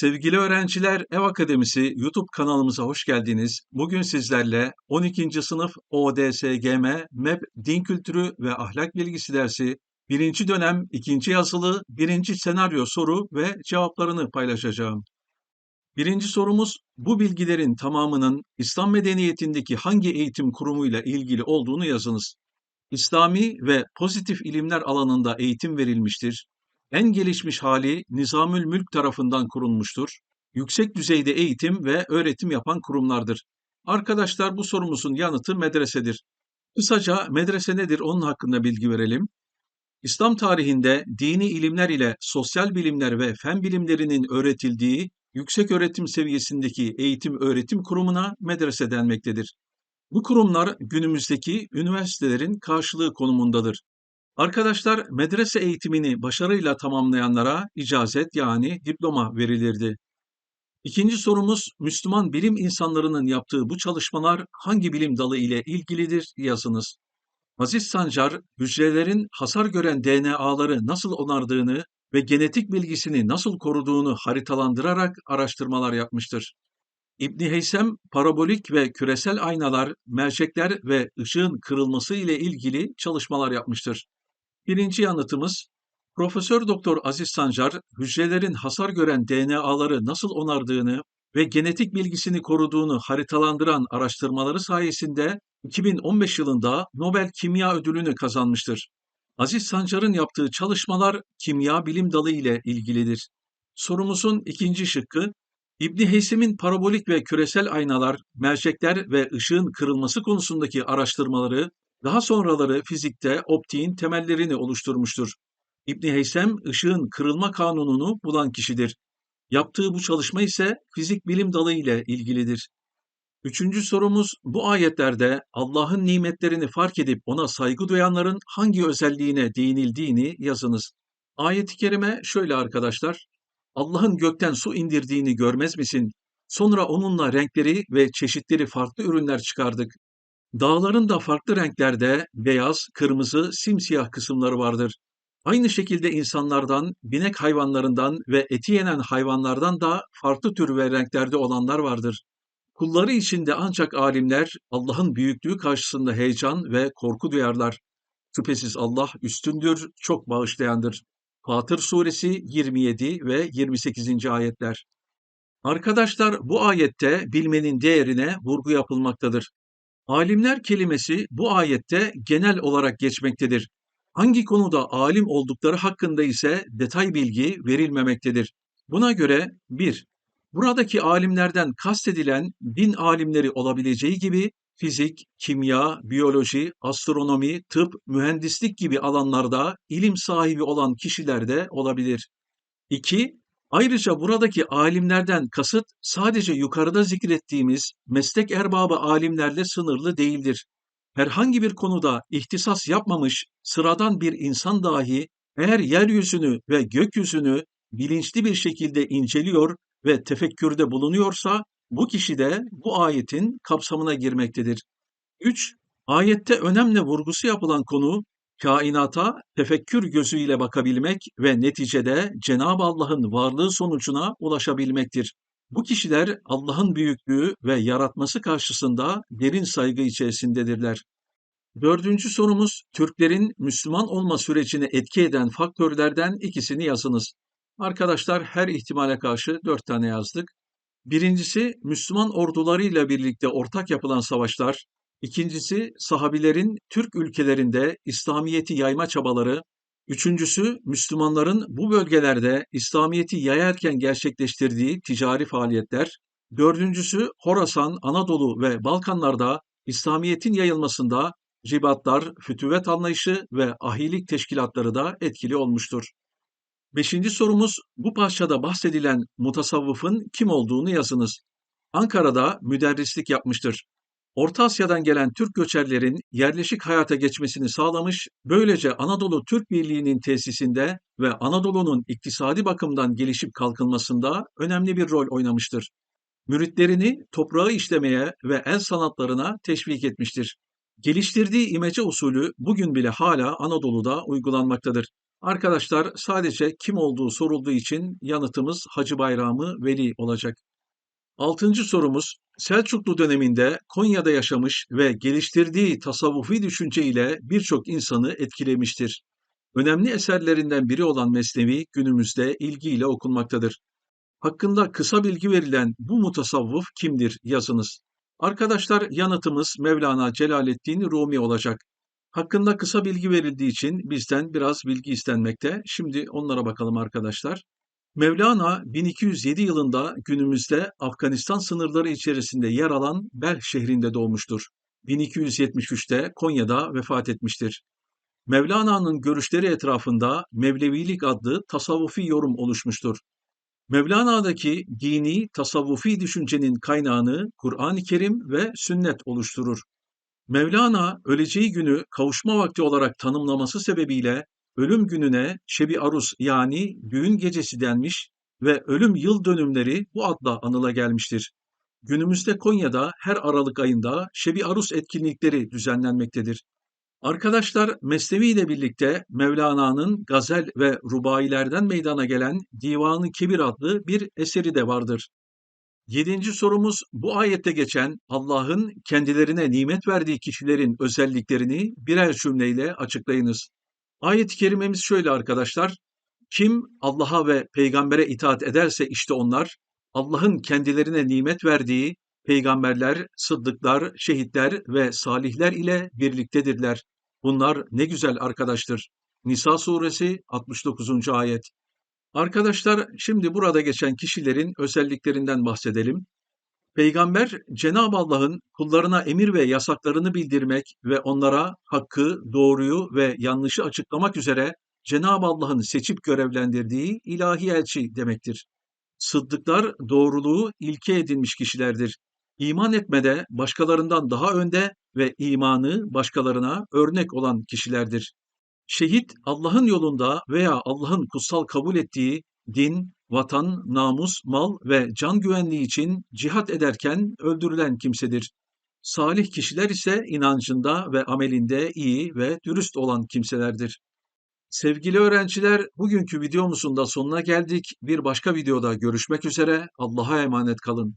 Sevgili öğrenciler, Ev Akademisi YouTube kanalımıza hoş geldiniz. Bugün sizlerle 12. sınıf ODSGM MEP Din Kültürü ve Ahlak Bilgisi dersi 1. dönem 2. yazılı 1. senaryo soru ve cevaplarını paylaşacağım. Birinci sorumuz, bu bilgilerin tamamının İslam medeniyetindeki hangi eğitim kurumuyla ilgili olduğunu yazınız. İslami ve pozitif ilimler alanında eğitim verilmiştir. En gelişmiş hali Nizamül Mülk tarafından kurulmuştur. Yüksek düzeyde eğitim ve öğretim yapan kurumlardır. Arkadaşlar bu sorumuzun yanıtı medresedir. Kısaca medrese nedir onun hakkında bilgi verelim. İslam tarihinde dini ilimler ile sosyal bilimler ve fen bilimlerinin öğretildiği yüksek öğretim seviyesindeki eğitim öğretim kurumuna medrese denmektedir. Bu kurumlar günümüzdeki üniversitelerin karşılığı konumundadır. Arkadaşlar medrese eğitimini başarıyla tamamlayanlara icazet yani diploma verilirdi. İkinci sorumuz Müslüman bilim insanlarının yaptığı bu çalışmalar hangi bilim dalı ile ilgilidir yazınız. Aziz Sancar, hücrelerin hasar gören DNA'ları nasıl onardığını ve genetik bilgisini nasıl koruduğunu haritalandırarak araştırmalar yapmıştır. İbni Heysem, parabolik ve küresel aynalar, mercekler ve ışığın kırılması ile ilgili çalışmalar yapmıştır. Birinci yanıtımız, Profesör Doktor Aziz Sancar, hücrelerin hasar gören DNA'ları nasıl onardığını ve genetik bilgisini koruduğunu haritalandıran araştırmaları sayesinde 2015 yılında Nobel Kimya Ödülünü kazanmıştır. Aziz Sancar'ın yaptığı çalışmalar kimya bilim dalı ile ilgilidir. Sorumuzun ikinci şıkkı, İbni Heysem'in parabolik ve küresel aynalar, mercekler ve ışığın kırılması konusundaki araştırmaları daha sonraları fizikte optiğin temellerini oluşturmuştur. İbni Heysem ışığın kırılma kanununu bulan kişidir. Yaptığı bu çalışma ise fizik bilim dalı ile ilgilidir. Üçüncü sorumuz bu ayetlerde Allah'ın nimetlerini fark edip ona saygı duyanların hangi özelliğine değinildiğini yazınız. Ayet-i kerime şöyle arkadaşlar. Allah'ın gökten su indirdiğini görmez misin? Sonra onunla renkleri ve çeşitleri farklı ürünler çıkardık. Dağların da farklı renklerde beyaz, kırmızı, simsiyah kısımları vardır. Aynı şekilde insanlardan, binek hayvanlarından ve eti yenen hayvanlardan da farklı tür ve renklerde olanlar vardır. Kulları içinde ancak alimler Allah'ın büyüklüğü karşısında heyecan ve korku duyarlar. Şüphesiz Allah üstündür, çok bağışlayandır. Fatır Suresi 27 ve 28. ayetler. Arkadaşlar bu ayette bilmenin değerine vurgu yapılmaktadır. Alimler kelimesi bu ayette genel olarak geçmektedir. Hangi konuda alim oldukları hakkında ise detay bilgi verilmemektedir. Buna göre 1. Buradaki alimlerden kastedilen din alimleri olabileceği gibi fizik, kimya, biyoloji, astronomi, tıp, mühendislik gibi alanlarda ilim sahibi olan kişiler de olabilir. 2. Ayrıca buradaki alimlerden kasıt sadece yukarıda zikrettiğimiz meslek erbabı alimlerle sınırlı değildir. Herhangi bir konuda ihtisas yapmamış sıradan bir insan dahi eğer yeryüzünü ve gökyüzünü bilinçli bir şekilde inceliyor ve tefekkürde bulunuyorsa bu kişi de bu ayetin kapsamına girmektedir. 3. Ayette önemli vurgusu yapılan konu kainata tefekkür gözüyle bakabilmek ve neticede Cenab-ı Allah'ın varlığı sonucuna ulaşabilmektir. Bu kişiler Allah'ın büyüklüğü ve yaratması karşısında derin saygı içerisindedirler. Dördüncü sorumuz, Türklerin Müslüman olma sürecini etki eden faktörlerden ikisini yazınız. Arkadaşlar her ihtimale karşı dört tane yazdık. Birincisi, Müslüman ordularıyla birlikte ortak yapılan savaşlar, İkincisi sahabilerin Türk ülkelerinde İslamiyet'i yayma çabaları, üçüncüsü Müslümanların bu bölgelerde İslamiyet'i yayarken gerçekleştirdiği ticari faaliyetler, dördüncüsü Horasan, Anadolu ve Balkanlarda İslamiyet'in yayılmasında ribatlar, fütüvet anlayışı ve ahilik teşkilatları da etkili olmuştur. Beşinci sorumuz bu parçada bahsedilen mutasavvıfın kim olduğunu yazınız. Ankara'da müderrislik yapmıştır. Orta Asya'dan gelen Türk göçerlerin yerleşik hayata geçmesini sağlamış, böylece Anadolu Türk Birliği'nin tesisinde ve Anadolu'nun iktisadi bakımdan gelişip kalkınmasında önemli bir rol oynamıştır. Müritlerini toprağı işlemeye ve el sanatlarına teşvik etmiştir. Geliştirdiği imece usulü bugün bile hala Anadolu'da uygulanmaktadır. Arkadaşlar sadece kim olduğu sorulduğu için yanıtımız Hacı Bayramı Veli olacak. Altıncı sorumuz, Selçuklu döneminde Konya'da yaşamış ve geliştirdiği tasavvufi düşünce ile birçok insanı etkilemiştir. Önemli eserlerinden biri olan Mesnevi günümüzde ilgiyle okunmaktadır. Hakkında kısa bilgi verilen bu mutasavvıf kimdir yazınız. Arkadaşlar yanıtımız Mevlana Celaleddin Rumi olacak. Hakkında kısa bilgi verildiği için bizden biraz bilgi istenmekte. Şimdi onlara bakalım arkadaşlar. Mevlana 1207 yılında günümüzde Afganistan sınırları içerisinde yer alan Belh şehrinde doğmuştur. 1273'te Konya'da vefat etmiştir. Mevlana'nın görüşleri etrafında Mevlevilik adlı tasavvufi yorum oluşmuştur. Mevlana'daki dini, tasavvufi düşüncenin kaynağını Kur'an-ı Kerim ve sünnet oluşturur. Mevlana öleceği günü kavuşma vakti olarak tanımlaması sebebiyle ölüm gününe Şebi Arus yani düğün gecesi denmiş ve ölüm yıl dönümleri bu adla anıla gelmiştir. Günümüzde Konya'da her Aralık ayında Şebi Arus etkinlikleri düzenlenmektedir. Arkadaşlar Mesnevi ile birlikte Mevlana'nın gazel ve rubailerden meydana gelen Divan-ı Kebir adlı bir eseri de vardır. Yedinci sorumuz bu ayette geçen Allah'ın kendilerine nimet verdiği kişilerin özelliklerini birer cümleyle açıklayınız. Ayet-i kerimemiz şöyle arkadaşlar. Kim Allah'a ve peygambere itaat ederse işte onlar Allah'ın kendilerine nimet verdiği peygamberler, sıddıklar, şehitler ve salihler ile birliktedirler. Bunlar ne güzel arkadaştır. Nisa suresi 69. ayet. Arkadaşlar şimdi burada geçen kişilerin özelliklerinden bahsedelim. Peygamber Cenab-ı Allah'ın kullarına emir ve yasaklarını bildirmek ve onlara hakkı, doğruyu ve yanlışı açıklamak üzere Cenab-ı Allah'ın seçip görevlendirdiği ilahi elçi demektir. Sıddıklar doğruluğu ilke edinmiş kişilerdir. İman etmede başkalarından daha önde ve imanı başkalarına örnek olan kişilerdir. Şehit Allah'ın yolunda veya Allah'ın kutsal kabul ettiği din, vatan, namus, mal ve can güvenliği için cihat ederken öldürülen kimsedir. Salih kişiler ise inancında ve amelinde iyi ve dürüst olan kimselerdir. Sevgili öğrenciler, bugünkü videomuzun da sonuna geldik. Bir başka videoda görüşmek üzere. Allah'a emanet kalın.